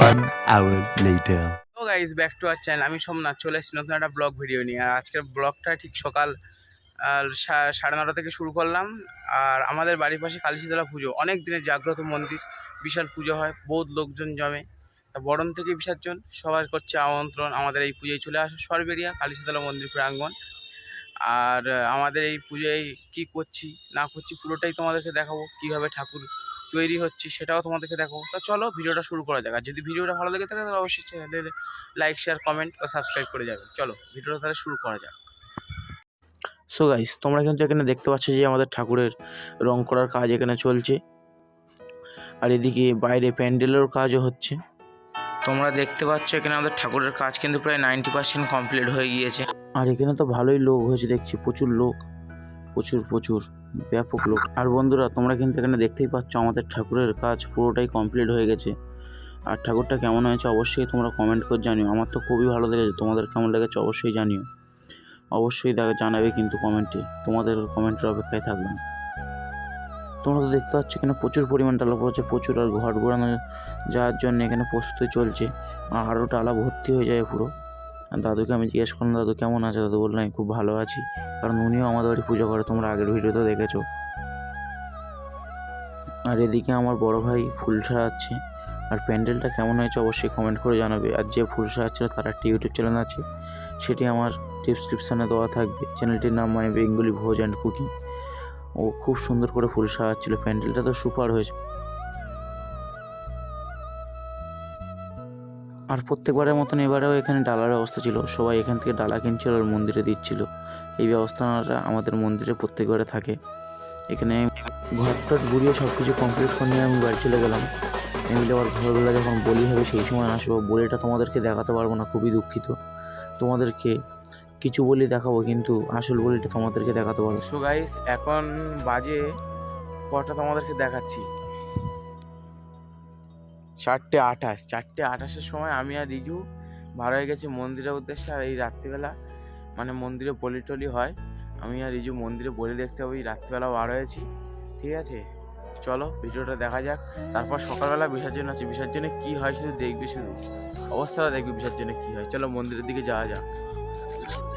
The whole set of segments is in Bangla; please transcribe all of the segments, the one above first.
hour later. O guys back to our channel আমি সোমনাথ, চলে এসেছি নতুন একটা ব্লগ ভিডিও নিয়ে। আর আজকের ব্লগটা ঠিক সকাল সাড়ে নটা থেকে শুরু করলাম। আর আমাদের বাড়ির পাশে কালীশীতলা পুজো। অনেক দিনের জাগ্রত মন্দির, বিশাল পুজো হয়, বহুত লোকজন জমে। তা বরণ থেকে বিসর্জন সবার করছে আমন্ত্রণ। আমাদের এই পুজোয় চলে আসো সরবেরিয়া কালীশীতলা মন্দির প্রাঙ্গণ। আর আমাদের এই পুজোয় কী করছি, না করছি, পুরোটাই তোমাদেরকে দেখাবো। কীভাবে ঠাকুর তৈরি হচ্ছে সেটাও তোমাদেরকে দেখো তা চলো ভিডিওটা শুরু করা যাক। আর যদি ভিডিওটা ভালো লেগে থাকে তাহলে অবশ্যই চ্যানেলে লাইক শেয়ার কমেন্ট ও সাবস্ক্রাইব করে যাবে। চলো ভিডিওটা তাহলে শুরু করা যাক। সো গাইস তোমরা কিন্তু এখানে দেখতে পাচ্ছ যে আমাদের ঠাকুরের রং করার কাজ এখানে চলছে। আর এদিকে বাইরে প্যান্ডেলেরও কাজও হচ্ছে। তোমরা দেখতে পাচ্ছ এখানে আমাদের ঠাকুরের কাজ কিন্তু প্রায় নাইনটি পার্সেন্ট কমপ্লিট হয়ে গিয়েছে। আর এখানে তো ভালোই লোক হয়েছে দেখছি প্রচুর লোক। প্রচুর প্রচুর। ব্যাপক লোক। আর বন্ধুরা, তোমরা কিন্তু এখানে দেখতেই পাচ্ছ আমাদের ঠাকুরের কাজ পুরোটাই কমপ্লিট হয়ে গেছে। আর ঠাকুরটা কেমন হয়েছে অবশ্যই তোমরা কমেন্ট করে জানিও। আমার তো খুবই ভালো লেগেছে। তোমাদের কেমন লেগেছে অবশ্যই জানিও। অবশ্যই দেখা জানাবে কিন্তু কমেন্টে তোমাদের কমেন্টের অপেক্ষায় থাকলাম। তোমরা তো দেখতে পাচ্ছ এখানে প্রচুর পরিমাণ ডালা পড়েছে। প্রচুর আর ঘর ঘোরানো যাওয়ার জন্য এখানে প্রস্তুতি চলছে। আর আরও ডালা ভর্তি হয়ে যায় পুরো। দাদুকে আমি জিজ্ঞেস করলাম, দাদু, কেমন আছে? দাদু বললাম আমি খুব ভালো আছি। কারণ উনিও আমাদের বাড়ি পুজো করে, তোমরা আগের ভিডিওতে দেখেছ। আর এদিকে আমার বড় ভাই ফুল সাজাচ্ছে। আর প্যান্ডেলটা কেমন হয়েছে অবশ্যই কমেন্ট করে জানাবে। আর যে ফুল সাজাচ্ছিল তার একটা ইউটিউব চ্যানেল আছে। সেটি আমার ডিসক্রিপশানে দেওয়া থাকবে। চ্যানেলটির নাম মানে বেঙ্গলি ভোজ অ্যান্ড কুকিং ও খুব সুন্দর করে ফুল সাজাচ্ছিল। প্যান্ডেলটা তো সুপার হয়েছে। আর প্রত্যেকবারের মতন এবারেও এখানে ডালার ব্যবস্থা ছিল। সবাই এখান থেকে ডালা কিনছিল আর মন্দিরে দিচ্ছিল। এই ব্যবস্থাটা আমাদের মন্দিরে প্রত্যেকবারে থাকে। এখানে ঘরটর ঘুরিয়ে সব কিছু কমপ্লিট করে নিয়ে আমি বাড়ি চলে গেলাম। এমনি আবার ভোরবেলা যখন বলি হবে সেই সময় আসব। বলিটা তোমাদেরকে দেখাতে পারব না, খুবই দুঃখিত। তোমাদেরকে কিছু বলি দেখাবো, কিন্তু আসল বলিটা তোমাদেরকে দেখাতে পারব। সো গাইস এখন বাজে কটা তোমাদেরকে দেখাচ্ছি। চারটে আঠাশ, চারটে আঠাশের সময় আমি আর রিজু বার হয়ে গেছি মন্দিরের উদ্দেশ্যে আর এই রাত্রিবেলা মানে মন্দিরে বলি টলি হয়। আমি আর রিজু মন্দিরে বলি দেখতে হবে, এই রাত্রিবেলা বার হয়েছি। ঠিক আছে? চলো, ভিডিওটা দেখা যাক। তারপর সকালবেলা বিসর্জন আছে। বিসর্জনে কী হয় শুধু দেখবি শুধু। অবস্থাটা দেখবি বিসর্জনে কী হয়। চলো মন্দিরের দিকে যাওয়া যাক।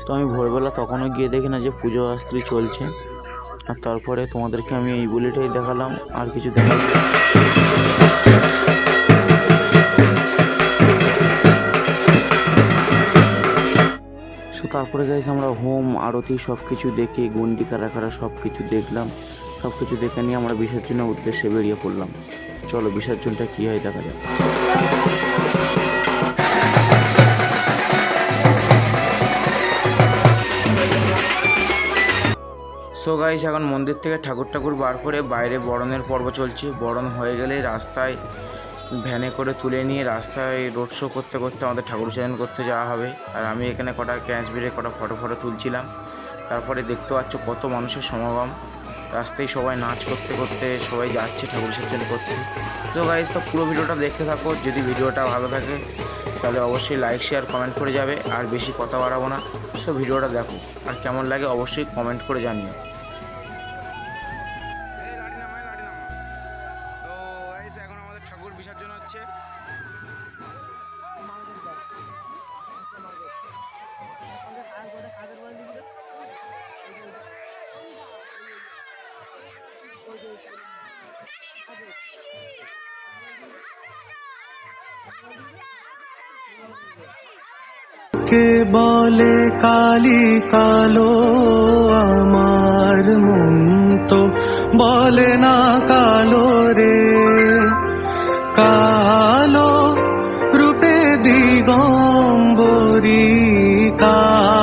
তো আমি ভোরবেলা তখনও গিয়ে দেখি না যে পুজো আস্ত্রী চলছে। আর তারপরে তোমাদেরকে আমি এই বলিটাই দেখালাম। আর কিছু দেখালাম তারপরে গাইস আমরা হোম আরতি সব কিছু দেখে, গন্ডি, কারা কারা সব কিছু দেখলাম। সব কিছু দেখে নিয়ে আমরা বিসর্জনের উদ্দেশ্যে বেরিয়ে পড়লাম। চলো বিসর্জনটা কী হয় দেখা যাক। সো গাইস এখন মন্দির থেকে ঠাকুর ঠাকুর বার করে বাইরে বরণের পর্ব চলছে। বরণ হয়ে গেলে রাস্তায় ভ্যানে করে তুলে নিয়ে রাস্তায় রোড শো করতে করতে আমাদের ঠাকুর চয়ন করতে যাওয়া হবে। আর আমি এখানে কটা ক্যাশ বেড়ে কটা ফটো ফটো তুলছিলাম। তারপরে দেখতে পাচ্ছ কত মানুষের সমাগম। রাস্তায় সবাই নাচ করতে করতে সবাই যাচ্ছে ঠাকুর বিসর্জন করতে। তো গাইস তো পুরো ভিডিওটা দেখতে থাকো। যদি ভিডিওটা ভালো থাকে, তাহলে অবশ্যই লাইক শেয়ার কমেন্ট করে যাবে। আর বেশি কথা বাড়াবো না। সো ভিডিওটা দেখো। আর কেমন লাগে অবশ্যই কমেন্ট করে জানিও। কে বলে কালি কালো আমার মন তো বলে না কালো রে? কালো রূপে দিগম্বরী কালো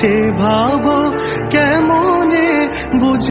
সে ভাব কেমনে বুঝ